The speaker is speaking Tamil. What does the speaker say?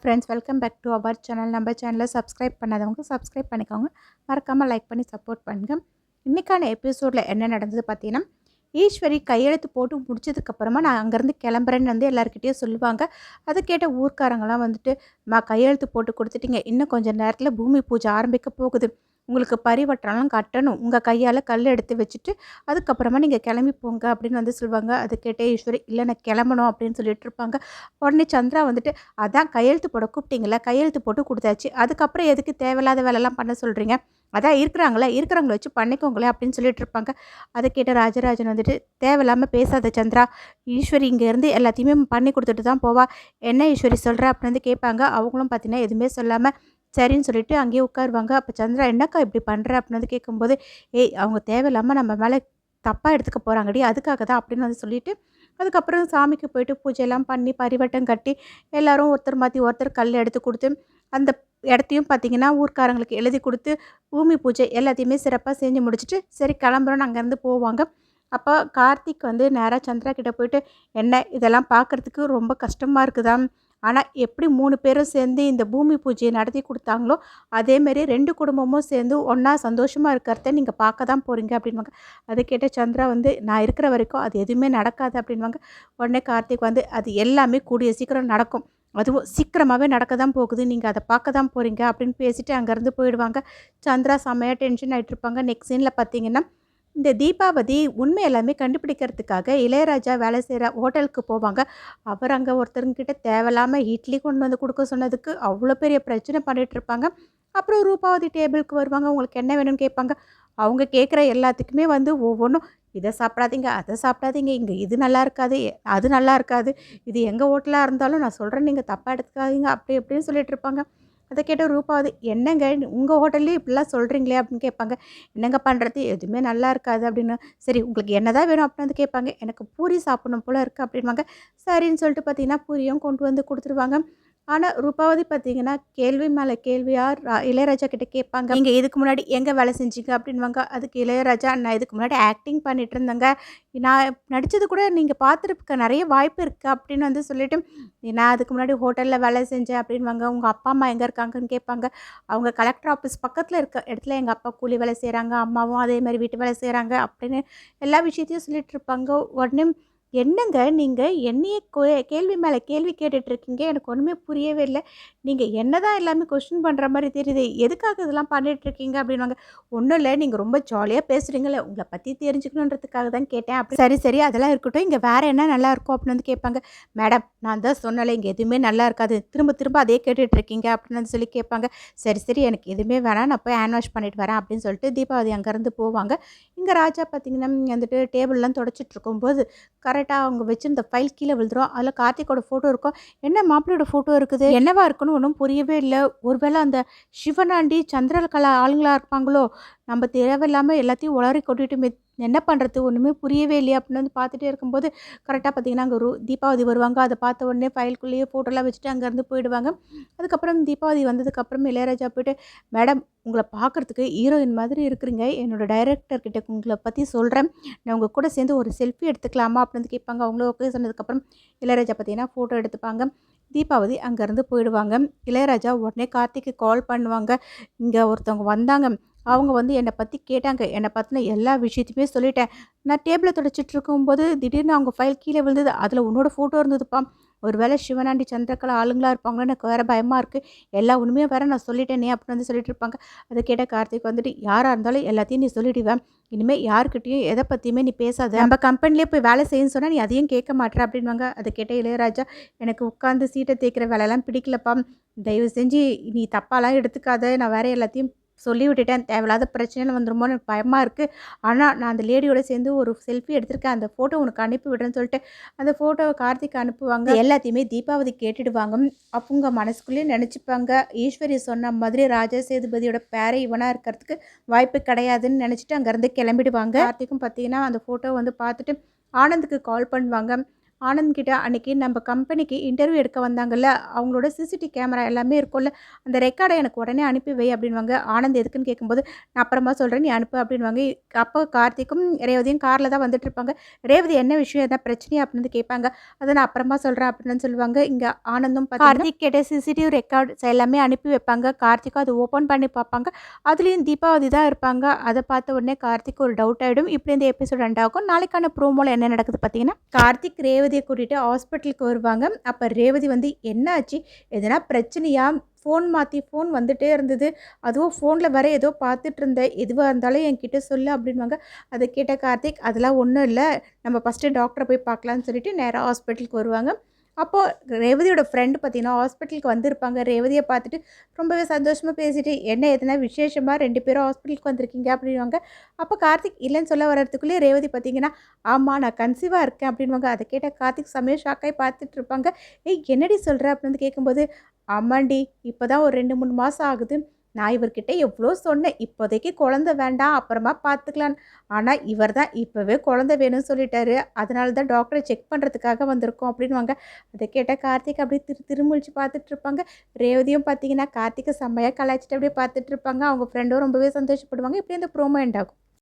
Friends welcome back to our channel நம்ம சேனலை சப்ஸ்கிரைப் பண்ணாதவங்க சப்ஸ்கிரைப் பண்ணிக்கோங்க. மறக்காமல் லைக் பண்ணி சப்போர்ட் பண்ணுங்கள் இன்றைக்கான எபிசோடில் என்ன நடந்தது பார்த்தீங்கன்னா ஈஸ்வரி கையெழுத்து போட்டு முடிச்சதுக்கப்புறமா நான் அங்கேருந்து கிளம்புறேன்னு வந்து எல்லாருக்கிட்டேயும் சொல்லுவாங்க. அதை கேட்ட ஊர்க்காரங்களாம் வந்துட்டு மா கையெழுத்து போட்டு கொடுத்துட்டீங்க. இன்னும் கொஞ்சம் நேரத்தில் பூமி பூஜை ஆரம்பிக்க போகுது. உங்களுக்கு பரிவட்டம்லாம் கட்டணும். உங்கள் கையால் கல் எடுத்து வச்சுட்டு அதுக்கப்புறமா நீங்கள் கிளம்பி போங்க அப்படின்னு வந்து சொல்லுவாங்க. அது கேட்டே ஈஸ்வரி இல்லை நான் கிளம்பணும் அப்படின்னு சொல்லிட்டு இருப்பாங்க. உடனே சந்திரா வந்துட்டு அதான் கையெழுத்து போட கூப்பிட்டீங்களா கையெழுத்து போட்டு கொடுத்தாச்சு. அதுக்கப்புறம் எதுக்கு தேவையில்லாத வேலைலாம் பண்ண சொல்கிறீங்க அதான் இருக்கிறாங்களே இருக்கிறவங்கள வச்சு பண்ணிக்கோங்களே அப்படின்னு சொல்லிட்டு இருப்பாங்க. அதை கேட்ட ராஜராஜன் வந்துட்டு தேவையில்லாமல் பேசாத சந்திரா. ஈஸ்வரி இங்கேருந்து எல்லாத்தையுமே பண்ணி கொடுத்துட்டு தான் போவா. என்ன ஈஸ்வரி சொல்கிற அப்படின்னு வந்து கேட்பாங்க. அவங்களும் பார்த்தீங்கன்னா எதுவுமே சொல்லாமல் சரின்னு சொல்லிட்டு அங்கேயே உட்காருவாங்க. அப்போ சந்திரா என்னக்கா இப்படி பண்ணுற அப்படின்னு வந்து கேட்கும்போது ஏய் அவங்க தேவையில்லாமல் நம்ம மேலே தப்பாக எடுத்துக்க போகிறாங்கடி அதுக்காக தான் அப்படின்னு வந்து சொல்லிட்டு அதுக்கப்புறம் சாமிக்கு போயிட்டு பூஜையெல்லாம் பண்ணி பரிவட்டம் கட்டி எல்லாரும் ஒருத்தர் மாற்றி ஒருத்தர் கல் எடுத்து கொடுத்து அந்த இடத்தையும் பார்த்தீங்கன்னா ஊர்க்காரங்களுக்கு எழுதி கொடுத்து பூமி பூஜை எல்லாத்தையுமே சிறப்பாக செஞ்சு முடிச்சுட்டு சரி கிளம்புறோன்னு அங்கேருந்து போவாங்க. அப்போ கார்த்திக் வந்து நேராக சந்திரா கிட்டே போயிட்டு என்ன இதெல்லாம் பார்க்குறதுக்கு ரொம்ப கஷ்டமாக இருக்குதா ஆனால் எப்படி மூணு பேரும் சேர்ந்து இந்த பூமி பூஜையை நடத்தி கொடுத்தாங்களோ அதேமாரி ரெண்டு குடும்பமும் சேர்ந்து ஒன்றா சந்தோஷமாக இருக்கிறத நீங்கள் பார்க்க தான் போகிறீங்க அப்படின்வாங்க அதை கேட்ட சந்திரா வந்து நான் இருக்கிற வரைக்கும் அது எதுவுமே நடக்காது அப்படின்வாங்க உடனே கார்த்திக் வந்து அது எல்லாமே கூடிய சீக்கிரம் நடக்கும். அதுவும் சீக்கிரமாகவே நடக்க தான் போகுது. நீங்கள் அதை பார்க்க தான் போகிறீங்க அப்படின்னு பேசிட்டு அங்கேருந்து போயிடுவாங்க. சந்திரா செம்மையாக டென்ஷன் ஆகிட்டு இருப்பாங்க நெக்ஸ்ட் சீனில் பார்த்தீங்கன்னா இந்த தீபாவதி உண்மை எல்லாமே கண்டுபிடிக்கிறதுக்காக இளையராஜா வேலை செய்கிற ஹோட்டலுக்கு போவாங்க. அவர் அங்கே ஒருத்தருங்கிட்ட தேவையில்லாமல் இட்லி கொண்டு வந்து கொடுக்க சொன்னதுக்கு அவ்வளோ பெரிய பிரச்சனை பண்ணிகிட்டு இருப்பாங்க. அப்புறம் ரூபாவதி டேபிளுக்கு வருவாங்க. உங்களுக்கு என்ன வேணும்னு கேட்பாங்க. அவங்க கேட்குற எல்லாத்துக்குமே வந்து ஒவ்வொன்றும் இதை சாப்பிடாதீங்க அதை சாப்பிடாதீங்க. இங்கே இது நல்லா இருக்காது அது நல்லா இருக்காது. இது எங்கள் ஹோட்டலாக இருந்தாலும் நான் சொல்கிறேன் நீங்கள் தப்பாக எடுத்துக்காதீங்க. அப்படி இப்படின்னு சொல்லிட்டு இருப்பாங்க. அதை கேட்ட ரூபாவது என்னங்க? உங்கள் ஹோட்டல்லே இப்படிலாம் சொல்கிறீங்களே அப்படின்னு கேட்பாங்க. என்னங்க பண்ணுறது எதுவுமே நல்லா இருக்காது அப்படின்னு. சரி உங்களுக்கு என்ன தான் வேணும்? அப்படின்னு வந்து கேட்பாங்க. எனக்கு பூரி சாப்பிடணும் போல் இருக்குது அப்படின்வாங்க சரின்னு சொல்லிட்டு பார்த்தீங்கன்னா பூரியும் கொண்டு வந்து கொடுத்துருவாங்க. ஆனால் ரூபாவதி பார்த்தீங்கன்னா கேள்வி மேலே கேள்வியாக இளையராஜா கிட்ட கேட்பாங்க. நீங்கள் இதுக்கு முன்னாடி எங்கே வேலை செஞ்சீங்க அப்படின்வாங்க அதுக்கு இளையராஜா நான் இதுக்கு முன்னாடி ஆக்டிங் பண்ணிட்டு இருந்தேங்க. நான் நடித்தது கூட நீங்கள் பார்த்துருக்க நிறைய வாய்ப்பு இருக்குது அப்படின்னு வந்து சொல்லிட்டு நான் அதுக்கு முன்னாடி ஹோட்டலில் வேலை செஞ்சேன் அப்படின்வாங்க உங்கள் அப்பா அம்மா எங்கே இருக்காங்கன்னு கேட்பாங்க. அவங்க கலெக்டர் ஆஃபீஸ் பக்கத்தில் இருக்க இடத்துல எங்கள் அப்பா கூலி வேலை செய்கிறாங்க அம்மாவும் அதே மாதிரி வீட்டு வேலை செய்கிறாங்க அப்படின்னு எல்லா விஷயத்தையும் சொல்லிட்டு இருப்பாங்க. உடனே என்னங்க நீங்கள் என்னையே கேள்வி மேலே கேள்வி கேட்டுட்ருக்கீங்க. எனக்கு ஒன்றுமே புரியவே இல்லை. நீங்கள் என்ன தான் எல்லாமே கொஸ்டின் பண்ணுற மாதிரி தெரியுது. எதுக்காக இதெல்லாம் பண்ணிகிட்ருக்கீங்க அப்படின்வாங்க ஒன்றும் இல்லை. நீங்கள் ரொம்ப ஜாலியாக பேசுகிறீங்களே உங்களை பற்றி தெரிஞ்சுக்கணுன்றதுக்காக தான் கேட்டேன். அப்படி சரி சரி. அதெல்லாம் இருக்கட்டும். இங்கே வேறு என்ன நல்லா இருக்கும் அப்படின்னு வந்து கேட்பாங்க. மேடம் நான் தான் சொன்னலை இங்கே எதுவுமே நல்லா இருக்காது. திரும்ப திரும்ப அதே கேட்டுட்ருக்கீங்க அப்படின்னு வந்து சொல்லி கேட்பாங்க. சரி சரி. எனக்கு எதுவுமே வேணாம். நான் போய் ஹேண்ட் வாஷ் பண்ணிட்டு வரேன் அப்படின்னு சொல்லிட்டு தீபாவளி அங்கேருந்து போவாங்க. இங்கே ராஜா பார்த்தீங்கன்னா வந்துட்டு டேபிள்லாம் தொடச்சிட்டு இருக்கும்போது கரெக்டாக அவங்க வச்சிருந்த ஃபைல் கீழே விழுந்துரும். அதில் கார்த்திகோட ஃபோட்டோ இருக்கும். என்ன மாப்பிள்ளையோட ஃபோட்டோ இருக்குது? என்னவா இருக்குன்னு ஒன்றும் புரியவே இல்லை. ஒருவேளை அந்த சிவனாண்டி சந்திரகலா ஆளுங்களாக இருப்பாங்களோ? நம்ம தேவையில்லாமல் எல்லாத்தையும் உளறி கொட்டிட்டு என்ன பண்ணுறது ஒன்றுமே புரியவே இல்லையா? அப்படின்னு வந்து பார்த்துட்டே இருக்கும்போது கரெக்டாக பார்த்தீங்கன்னா அங்கே ஒரு தீபாவதி வருவாங்க. அதை பார்த்த உடனே ஃபைல்குள்ளேயே ஃபோட்டோலாம் வச்சுட்டு அங்கேருந்து போயிடுவாங்க. அதுக்கப்புறம் தீபாவதி வந்ததுக்கப்புறம் இளையராஜா போயிட்டு மேடம் உங்களை பார்க்குறதுக்கு ஹீரோயின் மாதிரி இருக்கிறீங்க. என்னோடய டைரக்டர்கிட்ட உங்களை பற்றி சொல்கிறேன் நான் உங்கள் கூட சேர்ந்து ஒரு செல்ஃபி எடுத்துக்கலாமா? அப்படின்னு கேட்பாங்க. அவங்களும் ஓகே சொன்னதுக்கப்புறம் இளையராஜா பார்த்தீங்கன்னா ஃபோட்டோ எடுத்துப்பாங்க. தீபாவதி அங்கேருந்து போயிடுவாங்க. இளையராஜா உடனே கார்த்திக்கு கால் பண்ணுவாங்க. இங்கே ஒருத்தவங்க வந்தாங்க. அவங்க வந்து என்னை பற்றி கேட்டாங்க. என்னை பற்றின எல்லா விஷயத்தையுமே சொல்லிட்டேன். நான் டேபிளை தொடச்சிட்டு இருக்கும்போது திடீர்னு அவங்க ஃபைல் கீழே விழுந்தது. அதில் உன்னோட ஃபோட்டோ இருந்ததுப்பா. ஒரு வேளை சிவனாண்டி சந்திரகலா ஆளுங்களாக இருப்பாங்களோ எனக்கு வேறு பயமாக இருக்குது எல்லா உண்மையும் வேறு நான் சொல்லிட்டேனே அப்படின்னு வந்து சொல்லிட்டு இருப்பாங்க. அதை கேட்ட கார்த்திக் வந்துட்டு யாராக இருந்தாலும் எல்லாத்தையும் நீ சொல்லிடுவேன் இனிமேல் யாருக்கிட்டையும் எதை பற்றியுமே நீ பேசாத. நம்ம கம்பெனிலே போய் வேலை செய்யணும்னு சொன்னால் நீ அதையும் கேட்க மாட்டேற அப்படின்வாங்க அதை கேட்ட இளையராஜா எனக்கு உட்காந்து சீட்டை தேய்க்கிற வேலையெல்லாம் பிடிக்கலப்பா. தயவு செஞ்சு நீ தப்பாலாம் எடுத்துக்காத. நான் வேறு எல்லாத்தையும் சொல்லி விட்டுட்டேன். தேவையில்லாத பிரச்சனையில் வந்துருமோன்னு எனக்கு பயமாக இருக்குது ஆனால் நான் அந்த லேடியோட சேர்ந்து ஒரு செல்ஃபி எடுத்திருக்கேன். அந்த ஃபோட்டோ உனக்கு அனுப்பி விடுறேன்னு சொல்லிட்டு அந்த ஃபோட்டோவை கார்த்திக் அனுப்புவாங்க. எல்லாத்தையுமே தீபாவளி கேட்டுடுவாங்க. அவங்க மனசுக்குள்ளேயே நினச்சிப்பாங்க. ஈஸ்வரி சொன்ன மாதிரி ராஜா சேதுபதியோட பேரை இவனாக இருக்கிறதுக்கு வாய்ப்பு கிடையாதுன்னு நினச்சிட்டு அங்கேருந்து கிளம்பிடுவாங்க. கார்த்திக்கும் பார்த்தீங்கன்னா அந்த ஃபோட்டோ வந்து பார்த்துட்டு ஆனந்துக்கு கால் பண்ணுவாங்க. ஆனந்த் கிட்ட அன்னைக்கு நம்ம கம்பெனிக்கு இன்டர்வியூ எடுக்க வந்தாங்கல்ல அவங்களோட சிசிடிவி கேமரா எல்லாமே இருக்கும்ல அந்த ரெக்கார்டை எனக்கு உடனே அனுப்பி வை அப்படின்வாங்க ஆனந்த் எதுக்குன்னு கேட்கும்போது நான் அப்புறமா சொல்கிறேன் நீ அனுப்பு அப்படின்வாங்க அப்போ கார்த்திக்கும் ரேவதியும் காரில் தான் வந்துட்டு இருப்பாங்க. ரேவதி என்ன விஷயம்? எதாவது பிரச்சனையா? அப்படின்னு கேட்பாங்க. அதை நான் அப்புறமா சொல்கிறேன் அப்படின்னு சொல்லுவாங்க. இங்கே ஆனந்தும் கார்த்திக் கேட்ட சிசிடிவி ரெக்கார்ட்ஸ் எல்லாமே அனுப்பி வைப்பாங்க. கார்த்திக்கும் அதை ஓப்பன் பண்ணி பார்ப்பாங்க. அதுலேயும் தீபாவதி தான் இருப்பாங்க. அதை பார்த்த உடனே கார்த்திக் ஒரு டவுட் ஆகிடும் இப்படி இந்த எபிசோட் ரெண்டாகும் நாளைக்கான ப்ரோமோவில் என்ன நடக்குது பார்த்தீங்கன்னா கார்த்திக் ரேவதியை கூட்டிகிட்டு ஹாஸ்பிட்டலுக்கு வருவாங்க. அப்போ ரேவதி வந்து என்னாச்சு? எதனா பிரச்சனையா? ஃபோன் மாற்றி ஃபோன் வந்துகிட்டே இருந்தது. அதுவும் ஃபோனில் வர ஏதோ பார்த்துட்டு இருந்தேன். எதுவாக இருந்தாலும் என்கிட்ட சொல்லு அப்படின்வாங்க அதை கேட்ட கார்த்திக் அதெல்லாம் ஒன்றும் இல்லை. நம்ம ஃபஸ்ட்டு டாக்டரை போய் பார்க்கலான்னு சொல்லிட்டு நேராக ஹாஸ்பிட்டலுக்கு வருவாங்க. அப்போது ரேவதியோட ஃப்ரெண்டு பார்த்தீங்கன்னா ஹாஸ்பிட்டலுக்கு வந்திருப்பாங்க. ரேவதியை பார்த்துட்டு ரொம்பவே சந்தோஷமாக பேசிட்டு என்ன எதுனா விசேஷமாக ரெண்டு பேரும் ஹாஸ்பிட்டலுக்கு வந்திருக்கீங்க? அப்படின்வாங்க அப்போ கார்த்திக் இல்லைன்னு சொல்ல வர்றதுக்குள்ளே ரேவதி பார்த்தீங்கன்னா ஆமாம் நான் கன்சீவாக இருக்கேன். அப்படின்வாங்க அதை கேட்டால் கார்த்திக் செம்மையாக ஷாக்காகி பார்த்துட்டு இருப்பாங்க. ஏய் என்னடி சொல்கிற அப்படின்னு வந்து கேட்கும்போது ஆமாண்டி இப்போ தான் ஒரு ரெண்டு மூணு மாதம் ஆகுது. நான் இவர்கிட்ட எவ்வளோ சொன்னேன். இப்போதைக்கு குழந்த வேண்டாம் அப்புறமா பார்த்துக்கலாம் ஆனால் இவர் தான் இப்போவே குழந்த வேணும்னு சொல்லிட்டாரு. அதனால தான் டாக்டரை செக் பண்ணுறதுக்காக வந்திருக்கோம் அப்படின்வாங்க அதை கேட்டால் கார்த்திக் அப்படியே திரு திருமுழிச்சு பார்த்துட்டு இருப்பாங்க ரேவதியும் பார்த்தீங்கன்னா கார்த்திகை செம்மையாக கலாய்ச்சிட்டு அப்படியே பார்த்துட்டு இருப்பாங்க அவங்க ஃப்ரெண்டும் ரொம்பவே சந்தோஷப்படுவாங்க. இப்படி அந்த ப்ரோமோ எண்ட் ஆகும்.